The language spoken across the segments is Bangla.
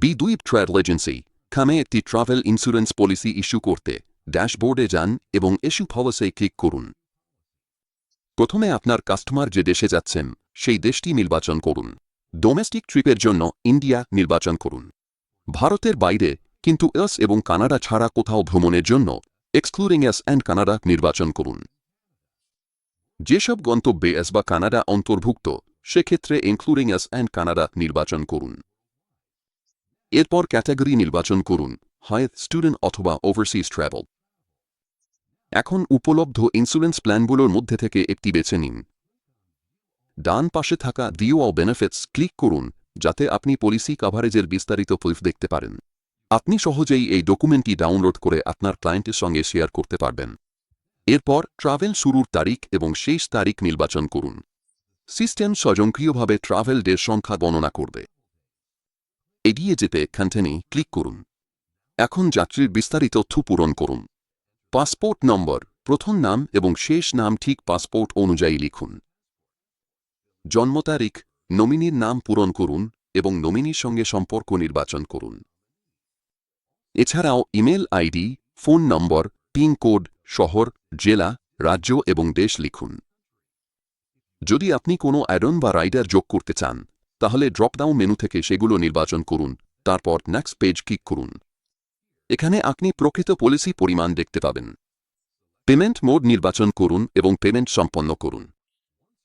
বি দুই ট্রাভেল এজেন্সি, খামে একটি ট্রাভেল ইন্স্যুরেন্স পলিসি ইস্যু করতে ড্যাশবোর্ডে যান এবং ইস্যু পলিসি ক্লিক করুন। প্রথমে আপনার কাস্টমার যে দেশে যাচ্ছেন, সেই দেশটি নির্বাচন করুন। ডোমেস্টিক ট্রিপের জন্য ইন্ডিয়া নির্বাচন করুন। ভারতের বাইরে, কিন্তু এস এবং কানাডা ছাড়া কোথাও ভ্রমণের জন্য এক্সক্লুডিং এস অ্যান্ড কানাডা নির্বাচন করুন। যেসব গন্তব্যে এস বা কানাডা অন্তর্ভুক্ত, সেক্ষেত্রে ইনক্লুডিং এস অ্যান্ড কানাডা নির্বাচন করুন। এরপর ক্যাটাগরি নির্বাচন করুন হয় স্টুডেন্ট অথবা ওভারসিজ ট্রাভেল। এখন উপলব্ধ ইন্স্যুরেন্স প্ল্যানগুলোর মধ্যে থেকে একটি বেছে নিন। ডান পাশে থাকা দিও অল বেনিফিটস ক্লিক করুন, যাতে আপনি পলিসি কাভারেজের বিস্তারিত প্রুফ দেখতে পারেন। আপনি সহজেই এই ডকুমেন্টটি ডাউনলোড করে আপনার ক্লায়েন্টের সঙ্গে শেয়ার করতে পারবেন। এরপর ট্রাভেল শুরুর তারিখ এবং শেষ তারিখ নির্বাচন করুন। সিস্টেম স্বয়ংক্রিয়ভাবে ট্রাভেল ডের সংখ্যা গণনা করবে। এগিয়ে যেতে কন্টেনি ক্লিক করুন। এখন যাত্রীর বিস্তারিত তথ্য পূরণ করুন। পাসপোর্ট নম্বর, প্রথম নাম এবং শেষ নাম ঠিক পাসপোর্ট অনুযায়ী লিখুন। জন্ম তারিখ, নমিনির নাম পূরণ করুন এবং নমিনির সঙ্গে সম্পর্ক নির্বাচন করুন। এছাড়াও email ID, phone number pincode শহর, জেলা, রাজ্য এবং দেশ লিখুন। যদি আপনি কোনো অ্যাডন বা রাইডার যোগ করতে চান তাহলে ড্রপডাউন মেনু থেকে সেগুলো নির্বাচন করুন, তারপর নেক্সট পেজ ক্লিক করুন। এখানে আপনি প্রকৃত পলিসি পরিমাণ দেখতে পাবেন। পেমেন্ট মোড নির্বাচন করুন এবং পেমেন্ট সম্পন্ন করুন।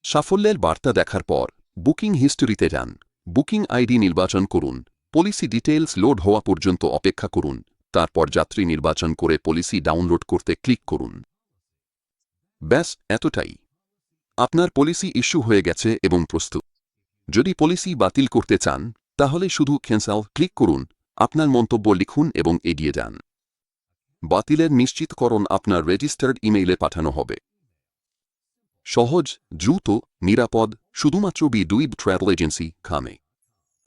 সাফল্যের বার্তা দেখার পর বুকিং হিস্টোরিতে যান। বুকিং আইডি নির্বাচন করুন পলিসি ডিটেলস লোড হওয়া পর্যন্ত অপেক্ষা করুন, তারপর যাত্রী নির্বাচন করে পলিসি ডাউনলোড করতে ক্লিক করুন। ব্যাস, এতটাই। আপনার পলিসি ইস্যু হয়ে গেছে এবং প্রস্তুত। যদি পলিসি বাতিল করতে চান, তাহলে শুধু ক্যান্সাল ক্লিক করুন, আপনার মন্তব্য লিখুন এবং এগিয়ে যান। বাতিলের নিশ্চিতকরণ আপনার রেজিস্টার্ড ইমেইলে পাঠানো হবে। সহজ, দ্রুত, নিরাপদ, শুধুমাত্র বি ডুইব ট্রাভেল এজেন্সি খামে।